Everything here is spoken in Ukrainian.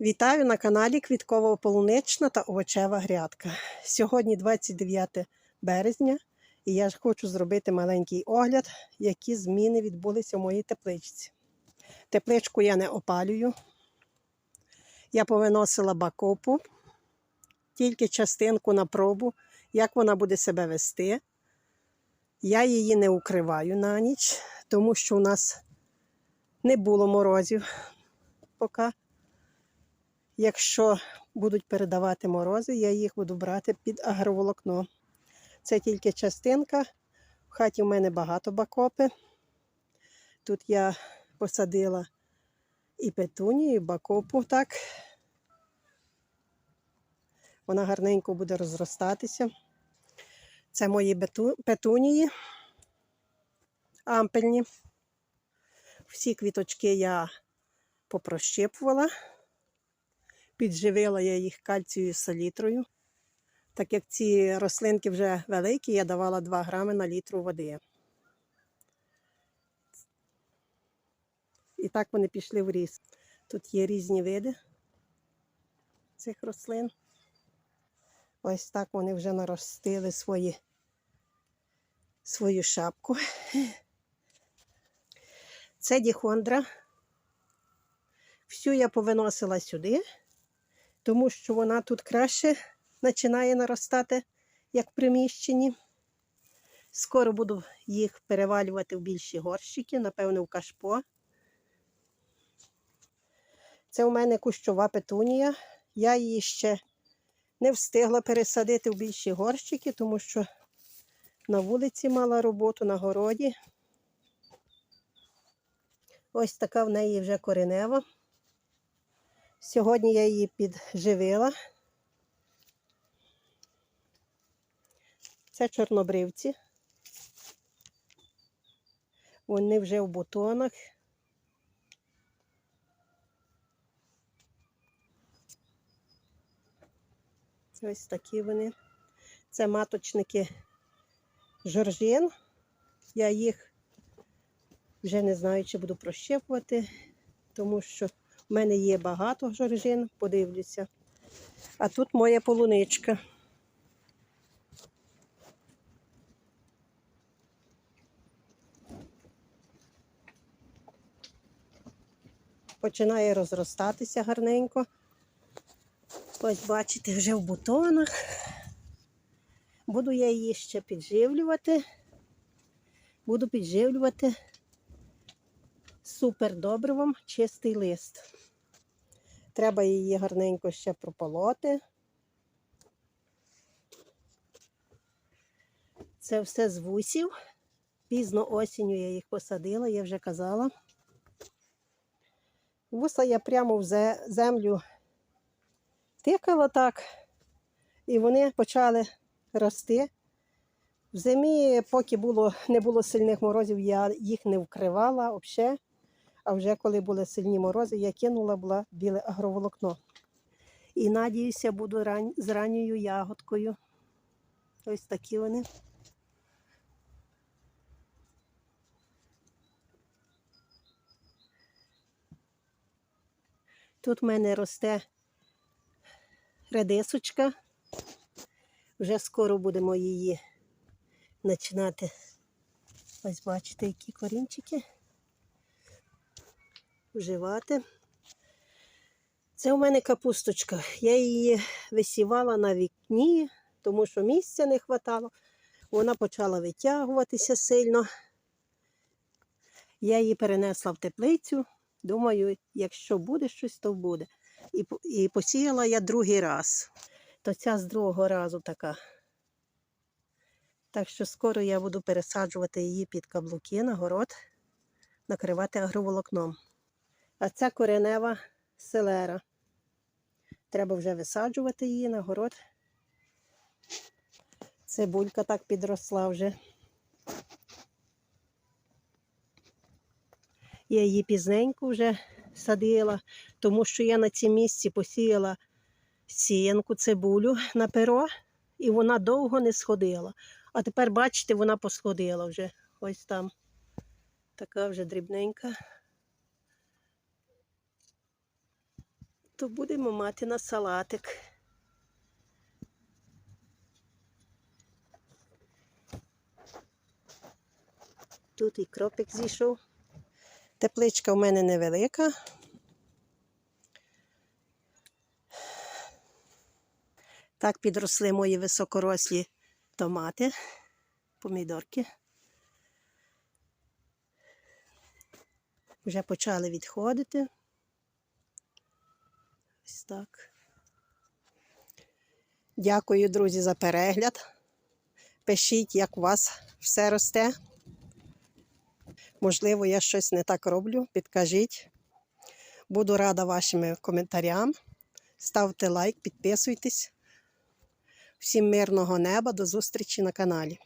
Вітаю на каналі Квіткова-полунична та овочева грядка. Сьогодні 29 березня, і я хочу зробити маленький огляд, які зміни відбулися в моїй тепличці. Тепличку я не опалюю. Я повиносила бакопу, тільки частинку на пробу, як вона буде себе вести. Я її не укриваю на ніч, тому що у нас не було морозів поки. Якщо будуть передавати морози, я їх буду брати під агроволокно. Це тільки частинка. В хаті в мене багато бакопи. Тут я посадила і петунію, і бакопу так. Вона гарненько буде розростатися. Це мої петунії ампельні. Всі квіточки я попрощипувала. Підживила я їх кальцією салітрою. Так як ці рослинки вже великі, я давала 2 грами на літру води. І так вони пішли в ріст. Тут є різні види цих рослин. Ось так вони вже наростили свої, свою шапку. Це діхондра. Всю я повиносила сюди тому що вона тут краще починає наростати, як в приміщенні. Скоро буду їх перевалювати в більші горщики, напевно, в кашпо. Це у мене кущова петунія. Я її ще не встигла пересадити в більші горщики, тому що на вулиці мала роботу на городі. Ось така в неї вже коренева. Сьогодні я її підживила. Це чорнобривці. Вони вже в бутонах. Ось такі вони. Це маточники жоржин. Я їх вже не знаю, чи буду прощепувати, тому що в мене є багато жоржин, подивлюся. А тут моя полуничка. Починає розростатися гарненько. Ось бачите, вже в бутонах. Буду я її ще підживлювати. Буду підживлювати супердобривом чистий лист. Треба її гарненько ще прополоти. Це все з вусів. Пізно осінню я їх посадила, я вже казала. Вуса я прямо в землю тикала так, і вони почали рости. В зимі, поки було, не було сильних морозів, я їх не вкривала взагалі. А вже коли були сильні морози, я кинула була біле агроволокно. І надіюся, буду ран... з ранньою ягодкою. Ось такі вони. Тут в мене росте редисочка. Вже скоро будемо її починати. Ось бачите, які корінчики вживати. Це у мене капусточка. Я її висівала на вікні, тому що місця не вистачало. Вона почала витягуватися сильно. Я її перенесла в теплицю. Думаю, якщо буде щось, то буде. І, посіяла я другий раз. То ця з другого разу така. Так що скоро я буду пересаджувати її під каблуки на город, накривати агроволокном. А ця коренева селера. Треба вже висаджувати її на город. Цибулька так підросла вже. Я її пізненько вже садила, тому що я на цій місці посіяла сіянку цибулю на перо, і вона довго не сходила. А тепер, бачите, вона посходила вже. Ось там. Така вже дрібненька. То будемо мати на салатик. Тут і кропик зійшов. Тепличка в мене невелика. Так підросли мої високорослі томати, помідорки. Вже почали відходити. Так. Дякую, друзі, за перегляд. Пишіть, як у вас все росте. Можливо, я щось не так роблю. Підкажіть. Буду рада вашим коментарям. Ставте лайк, підписуйтесь. Всім мирного неба, до зустрічі на каналі.